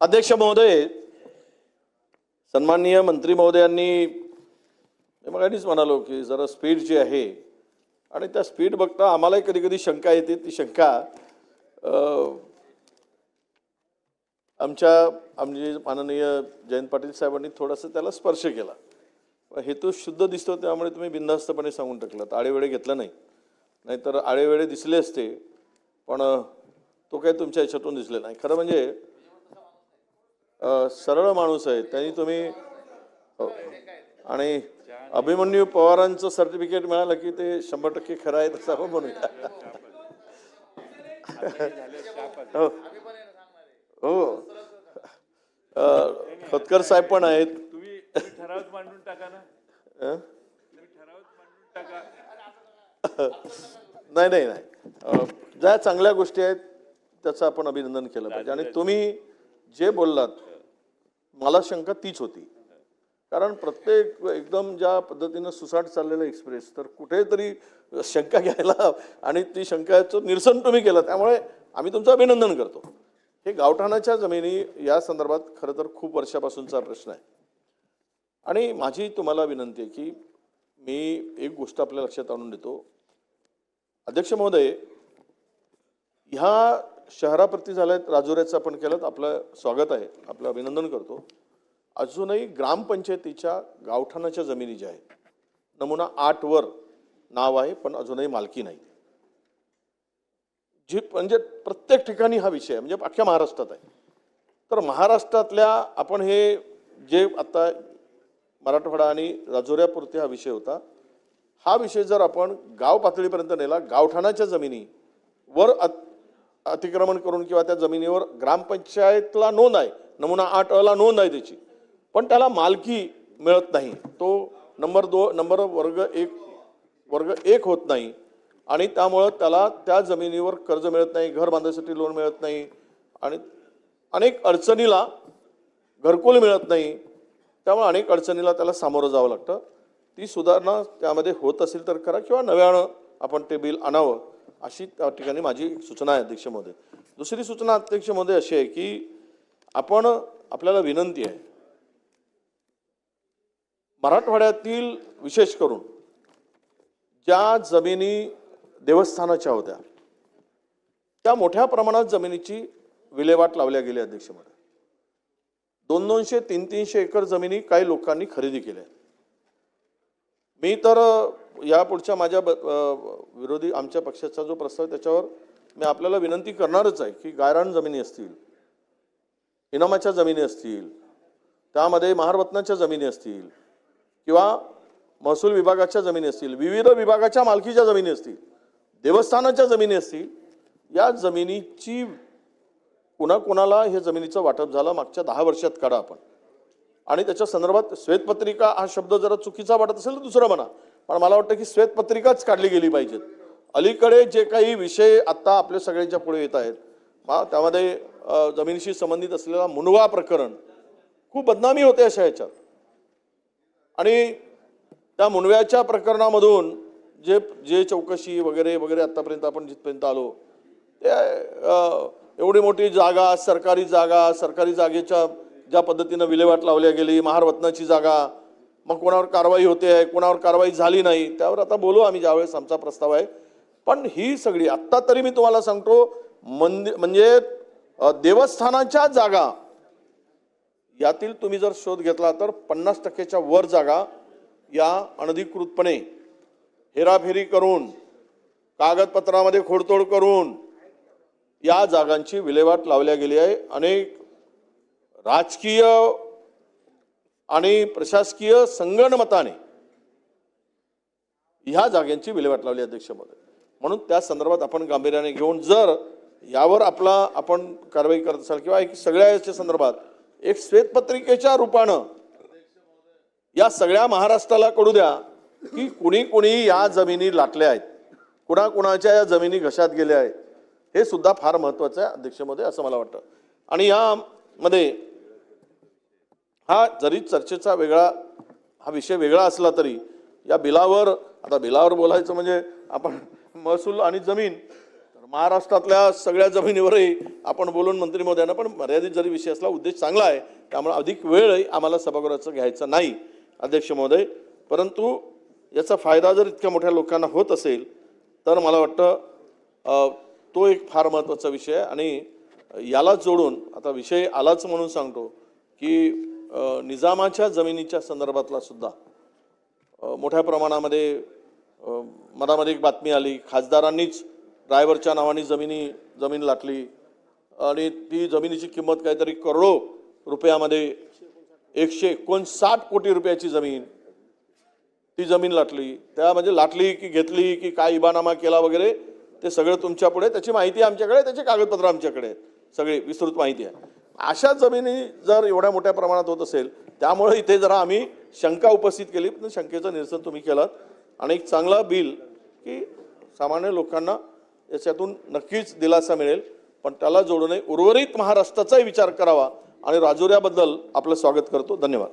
अध्यक्ष महोदय सन्माननीय मंत्री महोदयांनी मगाडीच मग म्हणालो की जरा स्पीड जी आहे आणि त्या स्पीड बघता आम्हालाही कधी कधी शंका येते. ती शंका आमच्या आमचे माननीय जयंत पाटील साहेबांनी थोडासा त्याला स्पर्श केला. हेतू शुद्ध दिसतो त्यामुळे तुम्ही बिनधास्तपणे सांगून टाकलं आळेवेळे घेतलं नाही. नाहीतर आळेवेळे दिसले असते पण तो काही तुमच्या ह्याच्यातून दिसले नाही. खरं म्हणजे सरळ माणूस आहे त्यांनी तुम्ही हो. आणि अभिमन्यू पवारांचं सर्टिफिकेट मिळालं की ते शंभर टक्के खरं आहे तसं आपण म्हणूया. हो. हो. खोतकर साहेब पण आहेत. नाही नाही नाही. ज्या चांगल्या गोष्टी आहेत त्याचं आपण अभिनंदन केलं पाहिजे. आणि तुम्ही जे बोललात मला शंका तीच होती. कारण प्रत्येक एकदम ज्या पद्धतीनं सुसाट चाललेलं एक्सप्रेस तर कुठेतरी शंका घ्यायला आणि ती शंकाचं निरसन तुम्ही केलं त्यामुळे आम्ही तुमचं अभिनंदन करतो. हे गावठाणाच्या जमिनी या संदर्भात खरं तर खूप वर्षापासूनचा प्रश्न आहे. आणि माझी तुम्हाला विनंती आहे की मी एक गोष्ट आपल्या लक्षात आणून देतो. अध्यक्ष महोदय ह्या शहराप्रती झाल्यात राजुऱ्याचं आपण केलं तर आपलं स्वागत आहे. आपलं अभिनंदन करतो. अजूनही ग्रामपंचायतीच्या गावठाणाच्या जमिनी ज्या आहेत नमुना आठवर नाव आहे पण अजूनही मालकी नाही. जी म्हणजे प्रत्येक ठिकाणी हा विषय आहे म्हणजे अख्ख्या महाराष्ट्रात आहे. तर महाराष्ट्रातल्या आपण हे जे आता मराठवाडा आणि राजुऱ्यापुरते हा विषय होता हा विषय जर आपण गाव पातळीपर्यंत नेला गावठाणाच्या जमिनी वर अतिक्रमण करून किंवा त्या जमिनीवर ग्रामपंचायतला नोंद आहे. नमुना आठ अला नोंद आहे त्याची. पण त्याला मालकी मिळत नाही. तो नंबर दो नंबर वर्ग एक वर्ग एक होत नाही. आणि त्यामुळं त्याला त्या जमिनीवर कर्ज मिळत नाही घर बांधण्यासाठी लोन मिळत नाही. आणि अनेक अडचणीला घरकुल मिळत नाही. त्यामुळे अनेक अडचणीला त्याला सामोरं जावं लागतं. ती सुधारणा त्यामध्ये होत असेल तर करा किंवा नव्यानं आपण ते बिल आणावं. अशी त्या ठिकाणी माझी सूचना आहे अध्यक्ष महोदय दुसरी सूचना अध्यक्ष महोदय अशी आहे की आपण आपल्याला विनंती आहे मराठवाड्यातील विशेष करून ज्या जमिनी देवस्थानाच्या होत्या त्या मोठ्या प्रमाणात जमिनीची विल्हेवाट लावल्या गेली अध्यक्ष महोदय दोन दोनशे तीन तीनशे एकर जमिनी काही लोकांनी खरेदी केल्या. मी तर या पुढच्या माझ्या ब- विरोधी आमच्या पक्षाचा जो प्रस्ताव आहे त्याच्यावर मी आपल्याला विनंती करणारच आहे की गायरान जमिनी असतील इनामाच्या जमिनी असतील त्यामध्ये महारत्नाच्या जमिनी असतील किंवा महसूल विभागाच्या जमिनी असतील विविध विभागाच्या मालकीच्या जमिनी असतील देवस्थानाच्या जमिनी असतील या जमिनीची कुणाकुणाला हे जमिनीचं वाटप झालं मागच्या दहा वर्षात काढा आपण. आणि त्याच्या संदर्भात श्वेतपत्रिका हा शब्द जरा चुकीचा वाटत असेल तर दुसरं म्हणा. पण मला वाटतं की श्वेतपत्रिकाच काढली गेली पाहिजेत. अलीकडे जे काही विषय आत्ता आपल्या सगळ्यांच्या पुढे येत आहेत त्यामध्ये जमिनीशी संबंधित असलेला मुनवा प्रकरण खूप बदनामी होते अशा ह्याच्यात. आणि त्या मुनव्याच्या प्रकरणामधून जे जे चौकशी वगैरे वगैरे आत्तापर्यंत आपण जिथपर्यंत आलो ते एवढी मोठी जागा सरकारी जागा सरकारी जागेच्या ज्या पद्धतीनं विल्हेवाट लावल्या गेली महारत्नाची जागा मग कोणावर कारवाई होते आहे कोणावर कारवाई झाली नाही त्यावर आता बोलू आम्ही ज्यावेळेस आमचा प्रस्ताव आहे. पण ही सगळी आत्ता तरी मी तुम्हाला सांगतो मंदिर म्हणजे देवस्थानाच्या जागा यातील तुम्ही जर शोध घेतला तर पन्नास टक्क्याच्या वर जागा या अनधिकृतपणे हेराफेरी करून कागदपत्रामध्ये खोडतोड करून या जागांची विल्हेवाट लावल्या गेली आहे. अनेक राजकीय आणि प्रशासकीय संगणमताने ह्या जाग्यांची विल्हेवाट लावली अध्यक्ष महोदय म्हणून त्या संदर्भात आपण गांभीर्याने घेऊन जर यावर आपला आपण कारवाई करत असाल किंवा एक सगळ्या याच्या संदर्भात एक श्वेतपत्रिकेच्या रूपानं या सगळ्या महाराष्ट्राला कळू द्या की कुणी कुणी या जमिनी लाटल्या आहेत. कुणाकुणाच्या या जमिनी घशात गेल्या आहेत. हे सुद्धा फार महत्त्वाचं आहे अध्यक्षमध्ये असं मला वाटतं. आणि यामध्ये हा जरी चर्चेचा वेगळा हा विषय वेगळा असला तरी या बिलावर आता बिलावर बोलायचं म्हणजे आपण महसूल आणि जमीन महाराष्ट्रातल्या सगळ्या जमिनीवरही आपण बोलून मंत्री महोदयांना पण मर्यादित जरी विषय असला उद्देश चांगला आहे त्यामुळे अधिक वेळही आम्हाला सभागृहाचं घ्यायचं नाही अध्यक्ष महोदय. परंतु याचा फायदा जर इतक्या मोठ्या लोकांना होत असेल तर मला वाटतं तो एक फार महत्त्वाचा विषय आहे. आणि याला जोडून आता विषय आलाच म्हणून सांगतो की निजामाच्या जमिनीच्या संदर्भातला सुद्धा मोठ्या प्रमाणामध्ये मधामध्ये एक बातमी आली खासदारांनीच ड्रायव्हरच्या नावाने जमिनी जमीन लाटली आणि ती जमिनीची किंमत काहीतरी करोडो रुपयामध्ये एकशे एकोणसाठ कोटी रुपयाची जमीन ती जमीन लाटली त्या म्हणजे लाटली की घेतली की काय इबानामा केला वगैरे ते सगळं तुमच्यापुढे त्याची माहिती आमच्याकडे त्याची कागदपत्र आमच्याकडे आहेत. सगळी विस्तृत माहिती आहे अशा जमिनी जर एवढ्या मोठ्या प्रमाणात होत असेल त्यामुळे इथे जरा आम्ही शंका उपस्थित केली. पण शंकेचं निरसन तुम्ही केलं आणि एक चांगला बिल की सामान्य लोकांना याच्यातून नक्कीच दिलासा मिळेल. पण त्याला जोडून उर्वरित महाराष्ट्राचाही विचार करावा. आणि राजुऱ्याबद्दल आपलं स्वागत करतो. धन्यवाद.